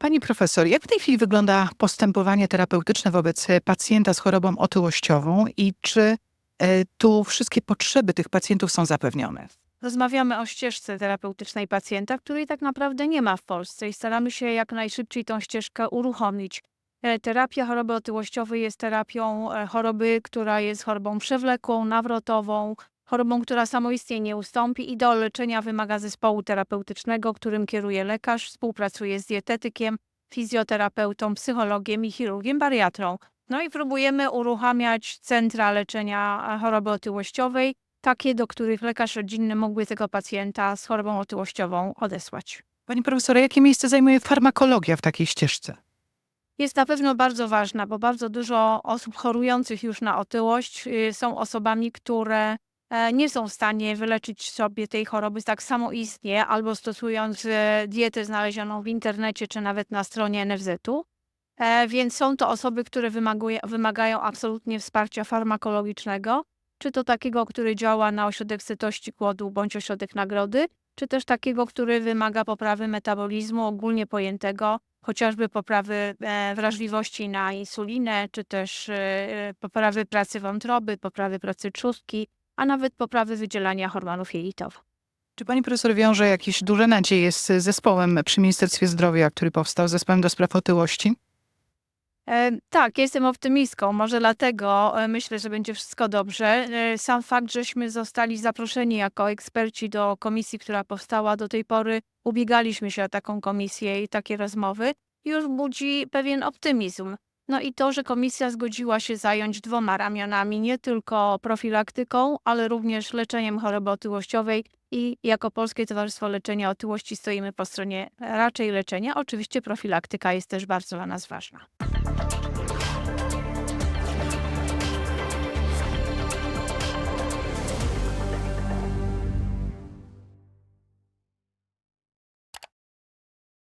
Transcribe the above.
Pani profesor, jak w tej chwili wygląda postępowanie terapeutyczne wobec e, pacjenta z chorobą otyłościową i czy e, tu wszystkie potrzeby tych pacjentów są zapewnione? Rozmawiamy o ścieżce terapeutycznej pacjenta, której tak naprawdę nie ma w Polsce i staramy się jak najszybciej tą ścieżkę uruchomić. E, Terapia choroby otyłościowej jest terapią choroby, która jest chorobą przewlekłą, nawrotową, chorobą, która samoistnie nie ustąpi i do leczenia wymaga zespołu terapeutycznego, którym kieruje lekarz, współpracuje z dietetykiem, fizjoterapeutą, psychologiem i chirurgiem bariatrą. No i próbujemy uruchamiać centra leczenia e, choroby otyłościowej, takie, do których lekarz rodzinny mógłby tego pacjenta z chorobą otyłościową odesłać. Pani profesor, jakie miejsce zajmuje farmakologia w takiej ścieżce? Jest na pewno bardzo ważna, bo bardzo dużo osób chorujących już na otyłość y, są osobami, które e, nie są w stanie wyleczyć sobie tej choroby tak samoistnie albo stosując e, dietę znalezioną w internecie czy nawet na stronie NFZ-u. E, Więc są to osoby, które wymagają absolutnie wsparcia farmakologicznego, czy to takiego, który działa na ośrodek sytości głodu bądź ośrodek nagrody, czy też takiego, który wymaga poprawy metabolizmu ogólnie pojętego, chociażby poprawy wrażliwości na insulinę, czy też poprawy pracy wątroby, poprawy pracy trzustki, a nawet poprawy wydzielania hormonów jelitowych. Czy pani profesor wiąże jakieś duże nadzieje z zespołem przy Ministerstwie Zdrowia, który powstał, zespołem do spraw otyłości? E, Tak, jestem optymistką. Może dlatego e, myślę, że będzie wszystko dobrze. E, Sam fakt, żeśmy zostali zaproszeni jako eksperci do komisji, która powstała do tej pory, ubiegaliśmy się o taką komisję i takie rozmowy, już budzi pewien optymizm. No i to, że komisja zgodziła się zająć dwoma ramionami, nie tylko profilaktyką, ale również leczeniem choroby otyłościowej i jako Polskie Towarzystwo Leczenia Otyłości stoimy po stronie raczej leczenia. Oczywiście profilaktyka jest też bardzo dla nas ważna.